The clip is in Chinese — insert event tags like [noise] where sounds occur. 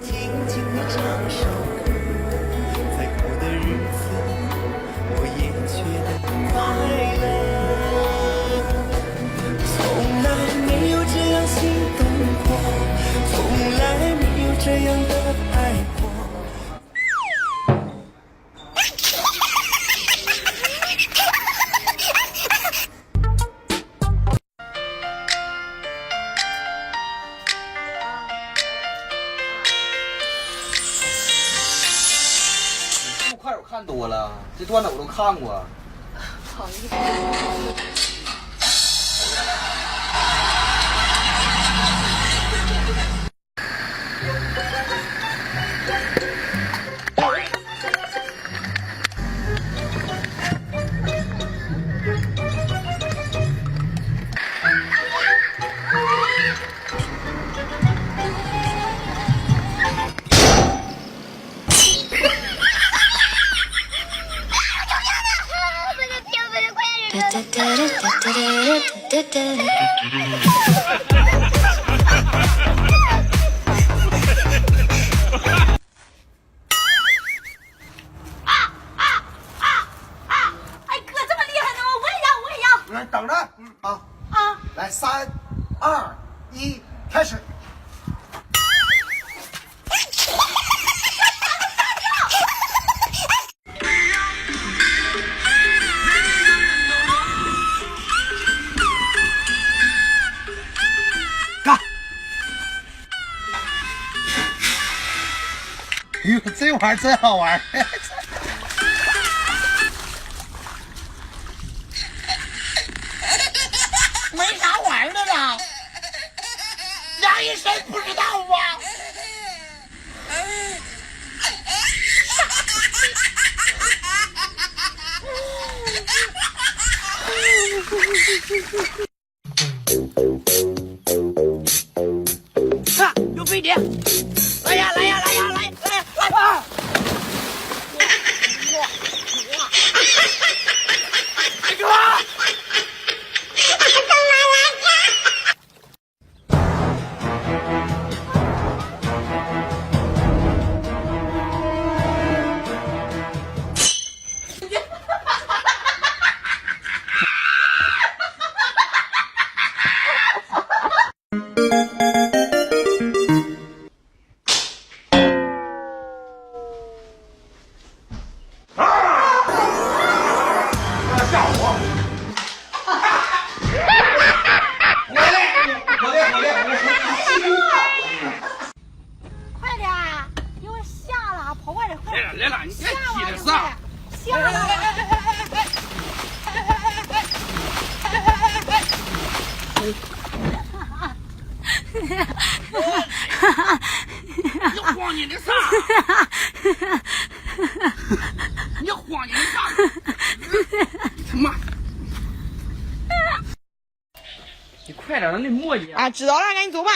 静静地唱首歌，再苦的日子我也觉得快乐。从来没有这样心动过，从来没有这样的爱过。看多了，这段子我都看过。不 [laughs] 好意思。等着啊！啊！来，三、二、一，开始。呦，这玩意儿真好玩！没啥玩儿的了，杨医生不知道吗？[laughs] [laughs] 你慌你的啥？你慌你的啥？他妈！你快点，让那磨叽。啊，知道了，赶紧走吧。